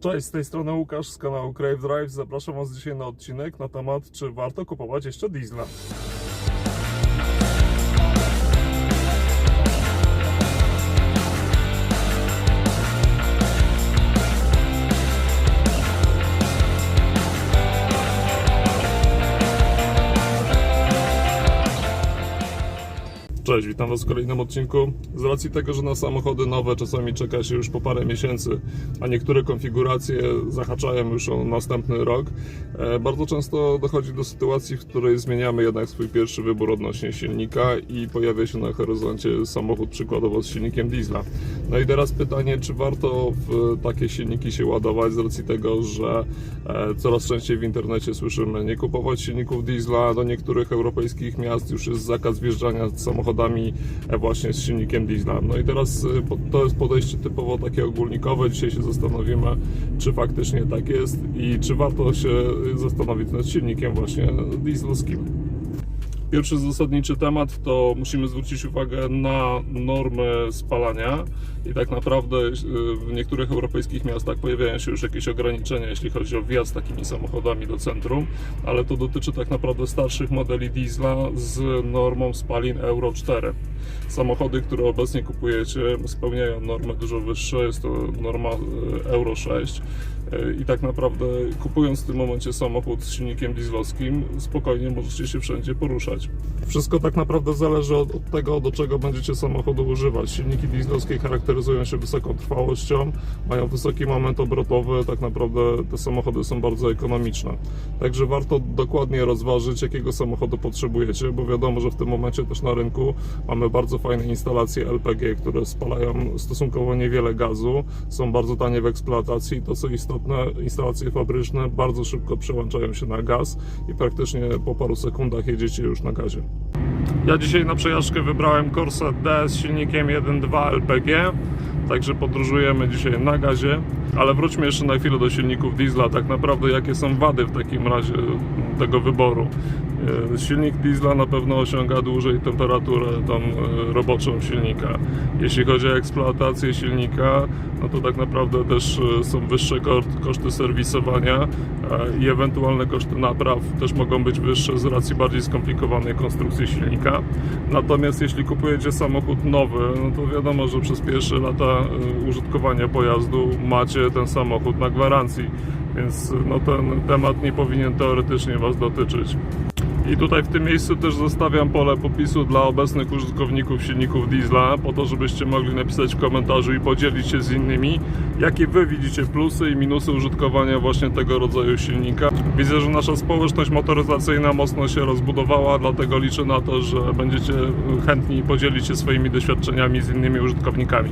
Cześć, z tej strony Łukasz z kanału Crave Drive. Zapraszam Was dzisiaj na odcinek na temat, czy warto kupować jeszcze diesla. Cześć, witam Was w kolejnym odcinku. Z racji tego, że na samochody nowe czasami czeka się już po parę miesięcy, a niektóre konfiguracje zahaczają już o następny rok, e, bardzo często dochodzi do sytuacji, w której zmieniamy jednak swój pierwszy wybór odnośnie silnika i pojawia się na horyzoncie samochód przykładowo z silnikiem diesla. No i teraz pytanie, czy warto w takie silniki się ładować z racji tego, że e, coraz częściej w internecie słyszymy nie kupować silników diesla, do niektórych europejskich miast już jest zakaz wjeżdżania z samochodami e, właśnie z silnikiem diesla. No i teraz e, to jest podejście typowo takie ogólnikowe. Dzisiaj się zastanowimy, czy faktycznie tak jest i czy warto się zastanowić nad silnikiem właśnie dieslowskim. Pierwszy zasadniczy temat to musimy zwrócić uwagę na normy spalania i tak naprawdę y, w niektórych europejskich miastach pojawiają się już jakieś ograniczenia, jeśli chodzi o wjazd takimi samochodami do centrum, ale to dotyczy tak naprawdę starszych modeli diesla z normą spalin Euro 4. Samochody, które obecnie kupujecie spełniają normę dużo wyższe, jest to norma y, Euro 6 y, i tak naprawdę kupując w tym momencie samochód z silnikiem dieslowskim spokojnie możecie się wszędzie poruszać. Wszystko tak naprawdę zależy od, od tego, do czego będziecie samochodu używać. Silniki dieslowskie charakteryzują się wysoką trwałością, mają wysoki moment obrotowy, tak naprawdę te samochody są bardzo ekonomiczne. Także warto dokładnie rozważyć, jakiego samochodu potrzebujecie, bo wiadomo, że w tym momencie też na rynku mamy bardzo fajne instalacje LPG, które spalają stosunkowo niewiele gazu, są bardzo tanie w eksploatacji to co istotne, instalacje fabryczne bardzo szybko przełączają się na gaz i praktycznie po paru sekundach jedziecie już na gazie. Ja dzisiaj na przejażdżkę wybrałem Corsa D z silnikiem 1.2 LPG, także podróżujemy dzisiaj na gazie, ale wróćmy jeszcze na chwilę do silników diesla, tak naprawdę jakie są wady w takim razie tego wyboru. E, Silnik diesla na pewno osiąga dłużej temperaturę tą e, roboczą silnika. Jeśli chodzi o eksploatację silnika, no to tak naprawdę też e, są wyższe ko- koszty serwisowania i ewentualne koszty napraw też mogą być wyższe z racji bardziej skomplikowanej konstrukcji silnika. Natomiast jeśli kupujecie samochód nowy, no to wiadomo, że przez pierwsze lata użytkowania pojazdu macie ten samochód na gwarancji, więc no ten temat nie powinien teoretycznie Was dotyczyć. I tutaj w tym miejscu też zostawiam pole popisu dla obecnych użytkowników silników diesla, po to, żebyście mogli napisać w komentarzu i podzielić się z innymi, jakie Wy widzicie plusy i minusy użytkowania właśnie tego rodzaju silnika. Widzę, że nasza społeczność motoryzacyjna mocno się rozbudowała, dlatego liczę na to, że będziecie chętni podzielić się swoimi doświadczeniami z innymi użytkownikami.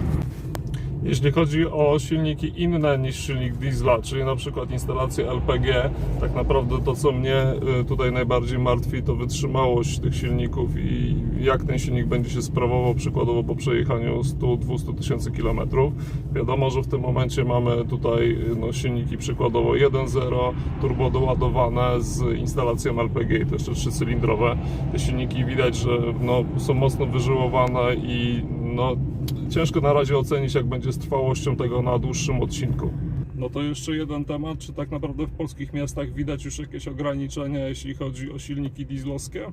Jeśli chodzi o silniki inne niż silnik diesla, czyli na przykład instalacje LPG, tak naprawdę to co mnie y, tutaj najbardziej martwi to wytrzymałość tych silników i jak ten silnik będzie się sprawował przykładowo po przejechaniu 100-200 tysięcy kilometrów. Wiadomo, że w tym momencie mamy tutaj y, no, silniki przykładowo 1.0 turbo doładowane z instalacją LPG to jeszcze trzycylindrowe. Te silniki widać, że no, są mocno wyżyłowane i no, ciężko na razie ocenić, jak będzie z trwałością tego na dłuższym odcinku. No to jeszcze jeden temat, czy tak naprawdę w polskich miastach widać już jakieś ograniczenia, jeśli chodzi o silniki dieslowskie?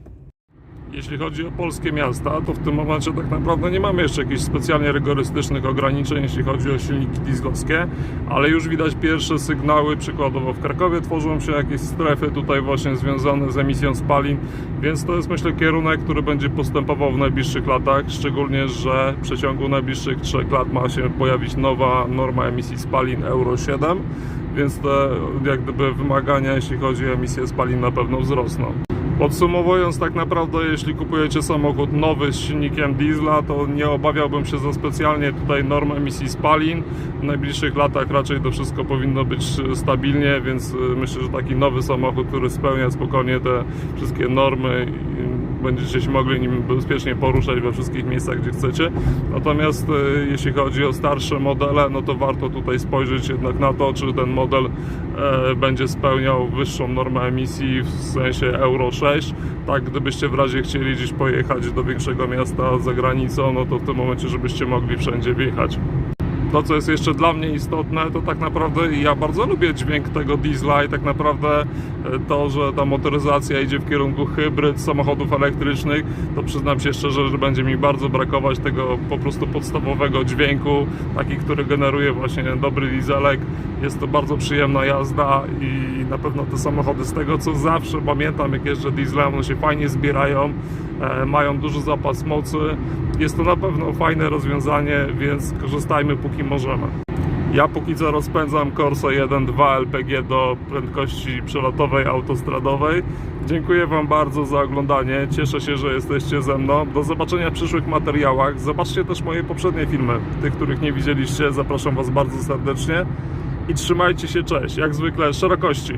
Jeśli chodzi o polskie miasta, to w tym momencie tak naprawdę nie mamy jeszcze jakichś specjalnie rygorystycznych ograniczeń, jeśli chodzi o silniki dieslowskie, ale już widać pierwsze sygnały, przykładowo w Krakowie tworzą się jakieś strefy tutaj właśnie związane z emisją spalin, więc to jest myślę kierunek, który będzie postępował w najbliższych latach, szczególnie, że w przeciągu najbliższych 3 lat ma się pojawić nowa norma emisji spalin Euro 7, więc te jak gdyby wymagania, jeśli chodzi o emisję spalin na pewno wzrosną. Podsumowując, tak naprawdę, jeśli kupujecie samochód nowy z silnikiem diesla, to nie obawiałbym się za specjalnie tutaj norm emisji spalin. W najbliższych latach raczej to wszystko powinno być stabilnie, więc y, myślę, że taki nowy samochód, który spełnia spokojnie te wszystkie normy, będziecie się mogli nim bezpiecznie poruszać we wszystkich miejscach, gdzie chcecie. Natomiast y, jeśli chodzi o starsze modele, no to warto tutaj spojrzeć jednak na to, czy ten model e, będzie spełniał wyższą normę emisji w sensie Euro 6. Tak, gdybyście w razie chcieli gdzieś pojechać do większego miasta za granicą, no to w tym momencie, żebyście mogli wszędzie wjechać. To, co jest jeszcze dla mnie istotne, to tak naprawdę ja bardzo lubię dźwięk tego diesla i tak naprawdę e, to, że ta motoryzacja idzie w kierunku hybryd, samochodów elektrycznych, to przyznam się szczerze, że będzie mi bardzo brakować tego po prostu podstawowego dźwięku, taki, który generuje właśnie dobry dieselek. Jest to bardzo przyjemna jazda i na pewno te samochody z tego, co zawsze pamiętam, jak jeżdżę dieslem, one się fajnie zbierają, e, mają duży zapas mocy. Jest to na pewno fajne rozwiązanie, więc korzystajmy póki możemy. Ja póki co rozpędzam Corsa 1.2 LPG do prędkości przelotowej autostradowej. Dziękuję Wam bardzo za oglądanie. Cieszę się, że jesteście ze mną. Do zobaczenia w przyszłych materiałach. Zobaczcie też moje poprzednie filmy. Tych, których nie widzieliście, zapraszam Was bardzo serdecznie. I trzymajcie się, cześć. Jak zwykle, szerokości.